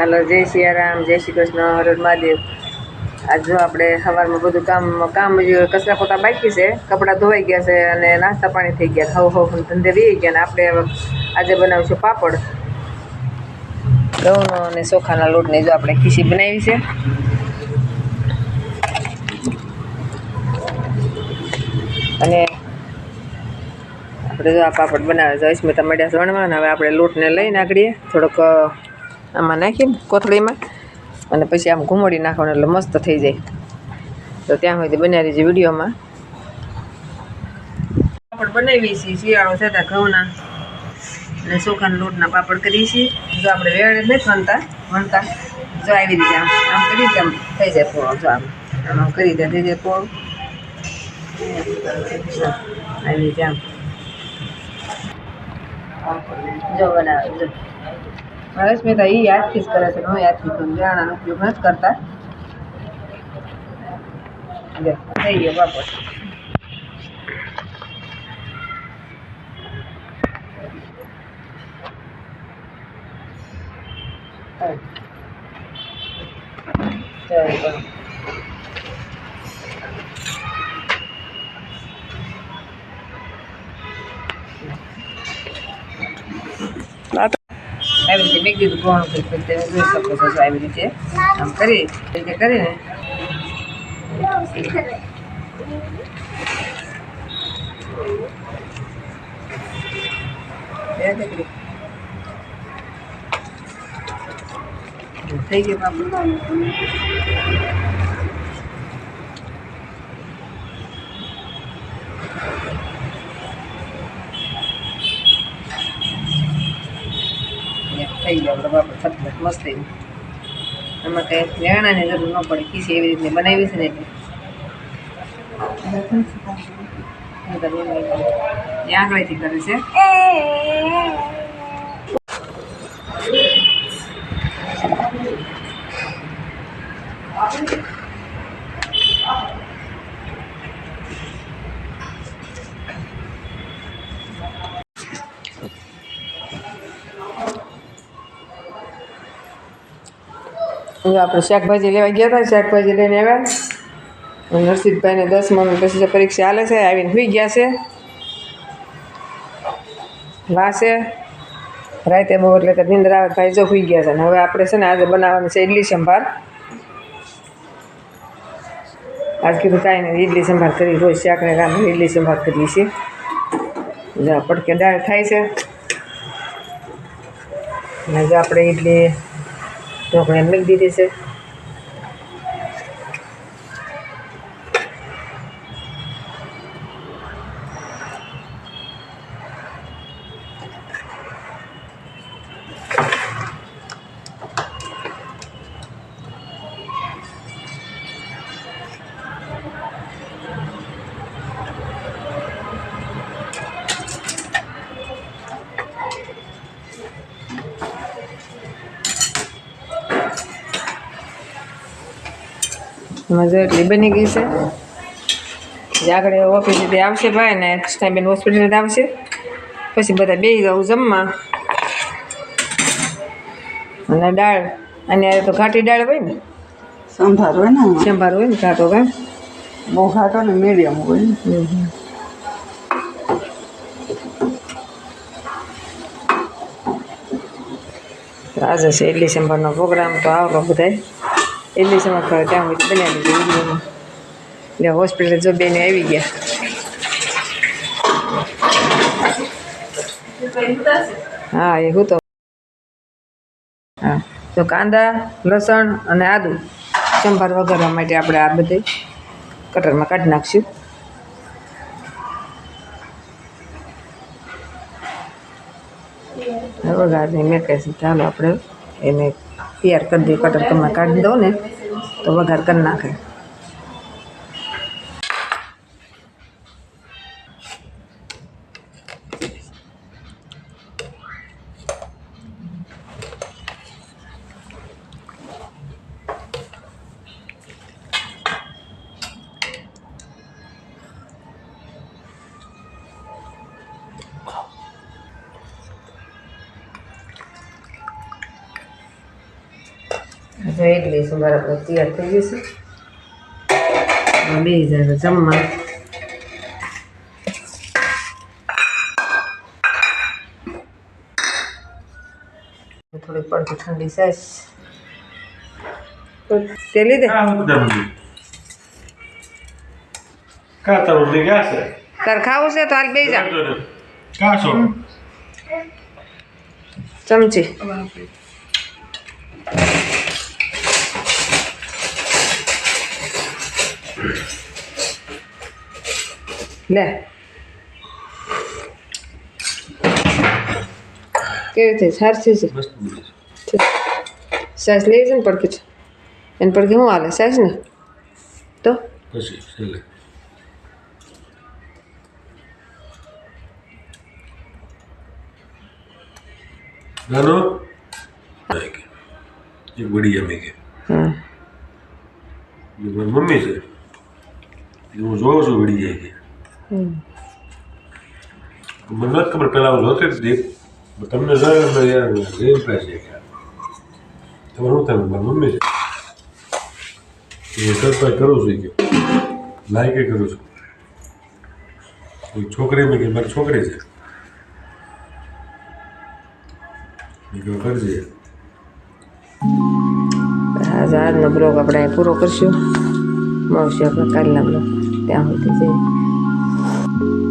હાલો, જય સિયારામ, જય શ્રી કૃષ્ણ હર મહાદેવ. આજ જો આપણે સવારમાં બધું કામ કામ કચરા પોતા બાકી છે, કપડાં ધોવાઈ ગયા છે અને નાસ્તા પાણી થઈ ગયા. હવ પણ ધંધે રહી ગયા ને આપણે આજે બનાવીશું પાપડ. ઘઉંનો અને ચોખાના લોટની જો આપણે ખીસી બનાવી છે. અને આપણે જો આ પાપડ બનાવે છે, અસ્મિતા મળ્યા છે વણવા હવે આપણે લોટને લઈ નાખીએ થોડોક આમાં નાખીને કોથળીમાં અને પછી આમ ઘૂમડી નાખવાનું એટલે મસ્ત થઈ જાય. તો ત્યાં સુધી બનાવી છે વિડીયોમાં. પાપડ બનાવી છીએ, શિયાળો છે ત્યાં ઘઉંના. અને સુખાના લોટના પાપડ કરીએ છીએ. જો આપણે વેળ નથી વણતા વણતા, જો આવી રીતે આમ આમ કરી રીતે આમ થઈ જાય પોળો, જો આમ આમ આમ કરી દે થઈ જાય પોળો. આવી રીતે આમ. જો બનાવે મારે મહેતા એ યાદથી જ કરે છે હું યાદથી કરું જાણાનો ઉપયોગ નથી કરતા. થઈ ગયો બાપો Thank ચાલો. આવી મેં કીધું કરી તમે જોઈ શકો છો આવી રીતે આમ કરી રીતે કરીને. થઈ ગયું બાપુ થઈ ગયો આપણે બાપુ ફટફટ મસ્ત થઈ એમાં કંઈ લેણાની જરૂર ન પડે ખીસી એવી રીતે બનાવી છે ને એટલે. એ કરે છે જો આપણે શાકભાજી લેવા ગયા હતા શાકભાજી લઈને આવ્યા. નરસિંહભાઈને દસમાનું પછી પરીક્ષા હાલે છે, આવીને સુઈ ગયા છે. વાસે રાતે બહુ એટલે કે નિંદર આવે ભાઈ જો સુઈ ગયા છે. ને હવે આપણે છે ને આજે બનાવવાની છે ઇડલી સંભાર. આજ કીધું કાંઈ નહીં ઇડલી સંભાર કરી, રોજ શાકને કામ ઇડલી સંભાર કરીએ છીએ. પડકે દાળ થાય છે. ને જો આપણે ઇડલી ઢોકળી મૂકી દીધી છે. એમાં એટલી બની ગઈ છે. જે આગળ ઓફિસેથી આવશે ભાઈ ને કૃષ્ણાબેન હોસ્પિટલ આવશે. પછી બધા બે જવું જમવા. અને દાળ અને તો ઘાટી દાળ હોય ને? સંભાર હોય ને સંભાર હોય ને ઘાટો કાં બહુ ઘાટો ને મીડિયમ હોય. ને. આજે છે ઇડલી સંભારનો પ્રોગ્રામ તો આવો બધાય. ઇડલી સંભાર ખાવા ત્યાં સુધી બનાવી એટલે હોસ્પિટલ જો બેને આવી ગયા. હા, એ હું તો હા, તો કાંદા, લસણ અને આદુ સંભાર વઘારવા માટે આપણે આ બધે કટરમાં કાઢી નાખશું. વઘારની મેં કહે ચાલો આપણે એને તૈયાર કરી દઈએ કટર કમાં કાઢી દઉં ને તો વઘાર કરી નાખે. જો ઇડલી સંભાર આપણે તૈયાર થઈ હવે બે હજાર જમવા થોડી પડતી ઠંડી છે. તે લીધે? કા બધા મંદિર કા તારું લઈ ગયા છે? ખાવું છે તો હાલ બે જા. ચમચી. લે. કેવી થઈ સારસી છે. સાસ લઈ છે. ને પડકી છે? એને પડકી શું હાલે? સાસ ને? તો? નાનો એક કે. મમ્મી છે. હું જોઉં છું વળી જાય કે મને નથી ખબર પહેલાં હું જોતી હતી તમને યાર જેમ પાસે છે. તમારે શું મારી મમ્મી છે. એ સરપ્રાઈઝ કરું છું કે. લાયકે કરું છું. એક છોકરી મેં કે મારી છોકરી છે. કરજે. હા આજનો બ્લોગ આપણે પૂરો કરશું. મળશું આપણે કાલના બ્લોગ ત્યાં સુધી જઈએ